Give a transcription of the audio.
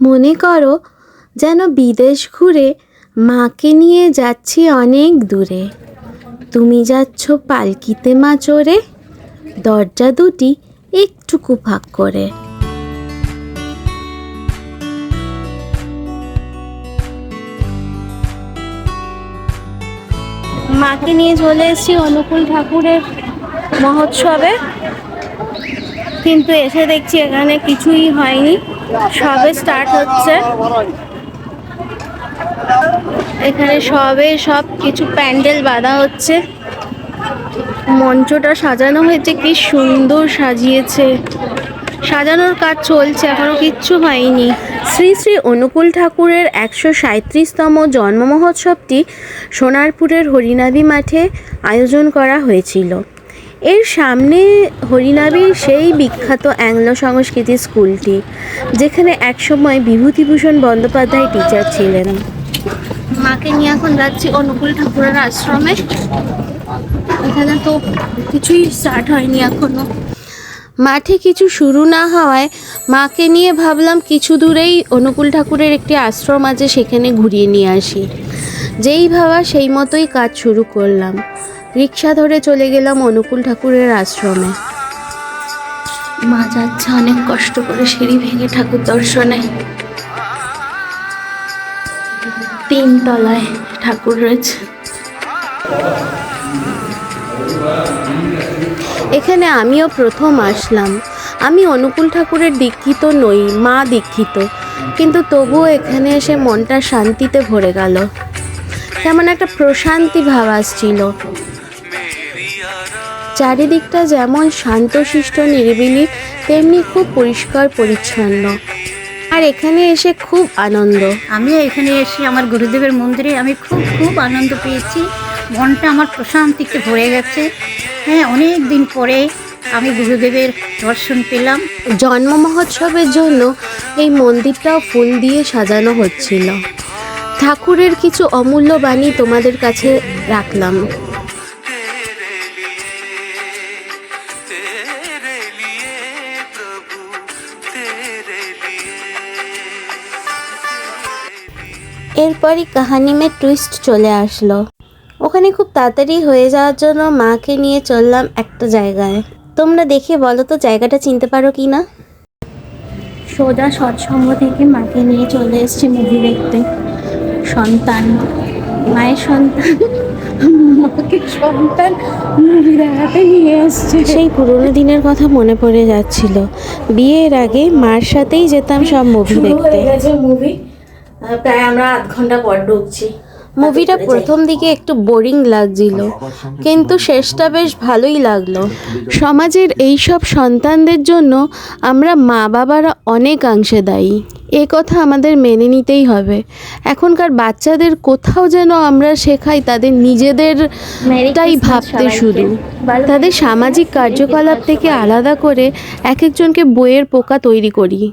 মনে করো যেন বিদেশ ঘুরে মাকে নিয়ে যাচ্ছি অনেক দূরে। তুমি যাচ্ছ পালকিতে মা চড়ে, দরজা দুটি একটুকু ফাঁক করে। মাকে নিয়ে চলে এসেছি অনুকূল ঠাকুরের মহোৎসবে। কিন্তু এসে দেখছি এখানে কিছুই হয়নি। সবে স্টার্ট হচ্ছে। এখানে সবে সব কিছু প্যান্ডেল বাঁধা হচ্ছে। মঞ্চটা সাজানো হয়েছে, কি সুন্দর সাজিয়েছে। সাজানোর কাজ চলছে, এখনও কিচ্ছু হয়নি। শ্রী শ্রী অনুকূল ঠাকুরের একশো সাঁত্রিশতম জন্ম মহোৎসবটি সোনারপুরের হরিনাবি মাঠে আয়োজন করা হয়েছিল। এর সামনে হরিনাবির সেই বিখ্যাত অ্যাংলো সংস্কৃতি স্কুলটি, যেখানে একসময় বিভূতিভূষণ বন্দ্যোপাধ্যায় টিচার ছিলেন। মাকে নিয়ে এখন যাচ্ছি অনুকূল ঠাকুরের আশ্রমে। এখানে তো কিছুই স্টার্ট হয়নি এখনও। মাঠে কিছু শুরু না হওয়ায় মাকে নিয়ে ভাবলাম কিছু দূরেই অনুকূল ঠাকুরের একটি আশ্রম আছে, সেখানে ঘুরিয়ে নিয়ে আসি। যেই ভাবা সেই মতোই কাজ শুরু করলাম। রিক্সা ধরে চলে গেলাম অনুকূল ঠাকুরের আশ্রমে। মা যাচ্ছে অনেক কষ্ট করে সিঁড়ি ভেঙে ঠাকুর দর্শনে। তিন তলায় ঠাকুর রয়েছে। এখানে আমিও প্রথম আসলাম। আমি অনুকূল ঠাকুরের দীক্ষিত নই মা দীক্ষিত। কিন্তু তবুও এখানে এসে মনটা শান্তিতে ভরে গেল। কেমন একটা প্রশান্তি ভাব আসছিল। চারিদিকটা যেমন শান্তশিষ্ট নিরিবিলি তেমনি খুব পরিষ্কার পরিচ্ছন্ন। আর এখানে এসে খুব আনন্দ। আমিও এখানে এসে আমার গুরুদেবের মন্দিরে আমি খুব খুব আনন্দ পেয়েছি। মনটা আমার প্রশান্তিতে ভরে গেছে। হ্যাঁ অনেক দিন পরে আমি গুরুদেবের দর্শন পেলাম। জন্ম মহোৎসবের জন্য এই মন্দিরটাও ফুল দিয়ে সাজানো হচ্ছিল। ঠাকুরের কিছু অমূল্য বাণী তোমাদের কাছে রাখলাম। तेरे लिए प्रभु तेरे लिए এরপরই কাহানি মে টুইস্ট চলে আসলো ওখানে খুব তাড়াতাড়ি হয়ে যাওয়ার জন্য মাকে নিয়ে চললাম একটা জায়গায় তোমরা দেখে বলো তো জায়গাটা চিনতে পারো কি না সোজা সৎসঙ্গ থেকে মাকে নিয়ে চলে এসেছি মুভি দেখতে সন্তান মায়ের সন্তান। মাকে সন্তান নিয়ে সেই পুরোনো দিনের কথা মনে পড়ে যাচ্ছিল। বিয়ের আগে মার সাথেই যেতাম সব মুভি দেখতে। মুভি প্রায় আমরা আধ ঘণ্টা পর ঢুকছি। মুভিটা প্রথম দিকে একটু বোরিং লাগছিল কিন্তু শেষটা বেশ ভালোই লাগল। সমাজের এই সব সন্তানদের জন্য আমরা মা বাবারা অনেকাংশে দায়ী। এ কথা আমাদের মেনে নিতেই হবে। এখনকার বাচ্চাদের কোথাও যেন আমরা শেখাই তাদের নিজেদের নিজেদেরটাই ভাবতে শুধু। তাদের সামাজিক কার্যকলাপ থেকে আলাদা করে এক একজনকে বইয়ের পোকা তৈরি করি।